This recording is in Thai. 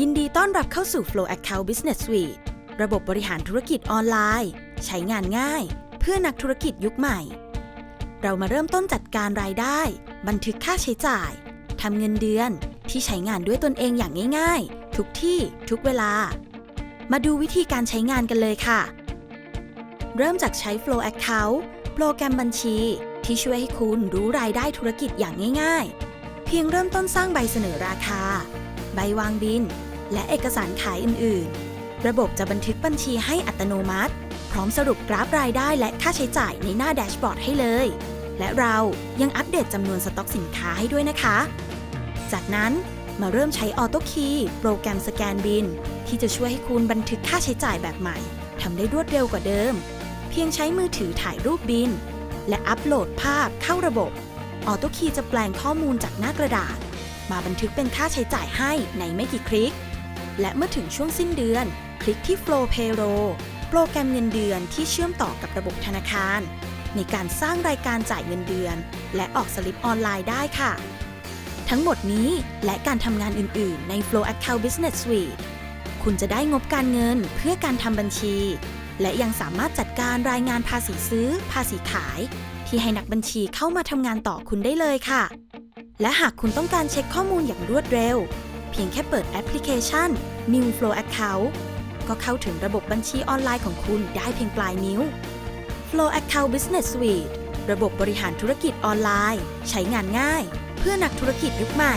ยินดีต้อนรับเข้าสู่ Flow Account Business Suite ระบบบริหารธุรกิจออนไลน์ ใช้งานง่าย เพื่อนักธุรกิจยุคใหม่ เรามาเริ่มต้นจัดการรายได้ บันทึกค่าใช้จ่ายทำเงินเดือนที่ใช้งานด้วยตนเองอย่างง่าย ๆ ทุกที่ทุกเวลา มาดูวิธีการใช้งานกันเลยค่ะ เริ่มจากใช้ Flow Account โปรแกรมบัญชี ที่ช่วยให้คุณรู้รายได้ธุรกิจอย่างง่าย ๆ เพียงเริ่มต้นสร้างใบเสนอราคา ใบวางบิน และเอกสารขายอื่น ๆ ระบบจะบันทึกบัญชีให้อัตโนมัติ พร้อมสรุปกราฟรายได้และค่าใช้จ่ายในหน้าแดชบอร์ดให้เลย และเรายังอัปเดตจำนวนสต็อกสินค้าให้ด้วยนะคะ จากนั้นมาเริ่มใช้ออโต้คีย์โปรแกรมสแกนบิน ที่จะช่วยให้คุณบันทึกค่าใช้จ่ายแบบใหม่ทำได้รวดเร็วกว่าเดิม เพียงใช้มือถือถ่ายรูปบิน และอัปโหลดภาพเข้าระบบออโต้คีย์จะแปลงข้อมูลจากหน้ากระดาษ มาบันทึกเป็นค่าใช้จ่ายให้ในไม่กี่คลิก และเมื่อถึงช่วงสิ้นเดือน คลิกที่ Flow Payroll โปรแกรมเงินเดือนที่เชื่อมต่อกับระบบธนาคาร ในการสร้างรายการจ่ายเงินเดือน และออกสลิปออนไลน์ได้ค่ะ ทั้งหมดนี้และการทำงานอื่น ๆ ใน Flow Account Business Suite คุณจะได้งบการเงินเพื่อการทำบัญชี และยังสามารถจัดการรายงานภาษีซื้อ ภาษีขาย ที่ให้นักบัญชีเข้ามาทำงานต่อคุณได้เลยค่ะ และหากคุณต้องการเช็คข้อมูลอย่างรวดเร็ว เพียงแค่เปิดแอปพลิเคชัน New Flow Account ก็เข้าถึงระบบบัญชีออนไลน์ของคุณได้เพียงปลายนิ้ว Flow Account Business Suite ระบบบริหารธุรกิจออนไลน์ ใช้งานง่าย เพื่อนักธุรกิจยุคใหม่